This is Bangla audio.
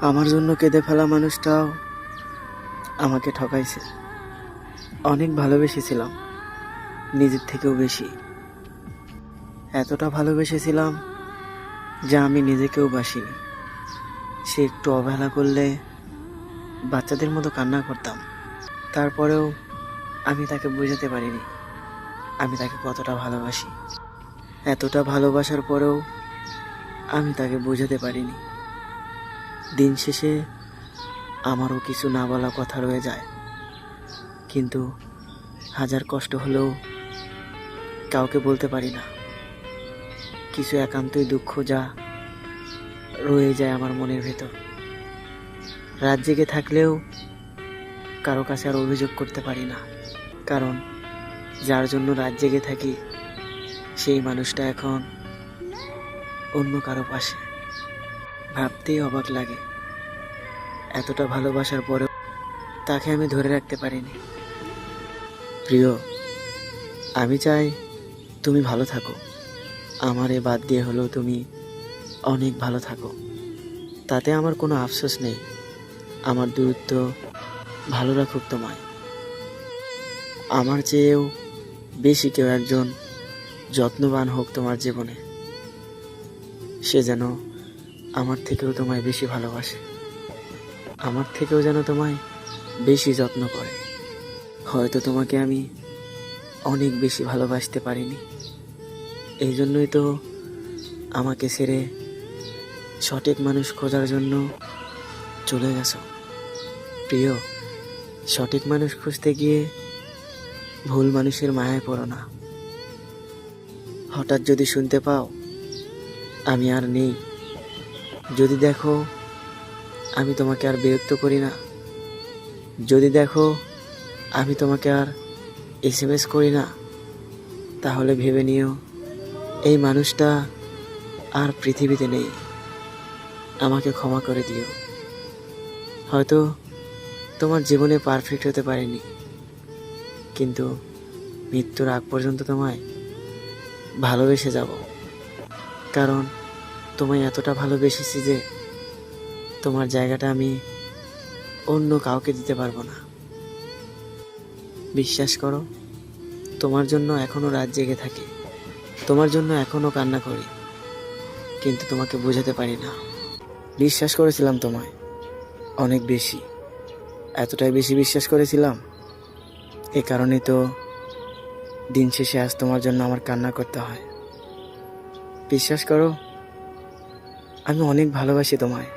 আমার জন্য কেঁদে ফেলা মানুষটাও আমাকে ঠকাইছে। অনেক ভালোবেসেছিলাম, নিজের থেকেও বেশি। এতটা ভালোবেসেছিলাম যা আমি নিজেকেও বাসিনি। সে একটু অবহেলা করলে বাচ্চাদের মতো কান্না করতাম। তারপরেও আমি তাকে বোঝাতে পারিনি, আমি তাকে কতটা ভালোবাসি। এতটা ভালোবাসার পরেও আমি তাকে বোঝাতে পারিনি। দিন শেষে আমারও কিছু না বলা কথা রয়ে যায়। কিন্তু হাজার কষ্ট হলেও কাউকে বলতে পারি না। কিছু একান্তই দুঃখ যা রয়ে যায় আমার মনের ভেতর। রাত জেগে থাকলেও কারও কাছে আর অভিযোগ করতে পারি না। কারণ যার জন্য রাত জেগে থাকি, সেই মানুষটা এখন অন্য কারও পাশে। ভাবতেই অবাক লাগে। এতটা ভালোবাসার পরেও তাকে আমি ধরে রাখতে পারিনি। প্রিয়, আমি চাই তুমি ভালো থাকো। আমার এ বাদ দিয়ে হলেও তুমি অনেক ভালো থাকো। তাতে আমার কোনো আফসোস নেই। আমার দূরত্ব ভালো রাখুক তোমায়। আমার চেয়েও বেশি কেউ একজন যত্নবান হোক তোমার জীবনে। সে যেন আমার থেকেও তোমায় বেশি ভালোবাসে। আমার থেকেও যেন তোমায় বেশি যত্ন করে। হয়তো তোমাকে আমি অনেক বেশি ভালোবাসতে পারিনি। এই জন্যই তো আমাকে ছেড়ে সঠিক মানুষ খোঁজার জন্য চলে গেছো। প্রিয়, সঠিক মানুষ খুঁজতে গিয়ে ভুল মানুষের মায়ায় পড়ো না। হঠাৎ যদি শুনতে পাও, আমি আর নেই। যদি দেখো, আমি তোমাকে আর বিরক্ত করি না। যদি দেখো, আমি তোমাকে আর এস এম এস করি না, তাহলে ভেবে নিও, এই মানুষটা আর পৃথিবীতে নেই। আমাকে ক্ষমা করে দিও। হয়তো তোমার জীবনে পারফেক্ট হতে পারেনি, কিন্তু মৃত্যুর আগ পর্যন্ত তোমায় ভালোবেসে যাব। কারণ তোমায় এতটা ভালোবেসেছি যে তোমার জায়গাটা আমি অন্য কাউকে দিতে পারব না। বিশ্বাস করো, তোমার জন্য এখনও রাত জেগে থাকি। তোমার জন্য এখনও কান্না করি, কিন্তু তোমাকে বোঝাতে পারি না। বিশ্বাস করেছিলাম তোমায়, অনেক বেশি। এতটাই বেশি বিশ্বাস করেছিলাম? এ কারণে তো দিন শেষে আজ তোমার জন্য আমার কান্না করতে হয়। বিশ্বাস করো আমি অনেক ভালোবাসি তোমায়।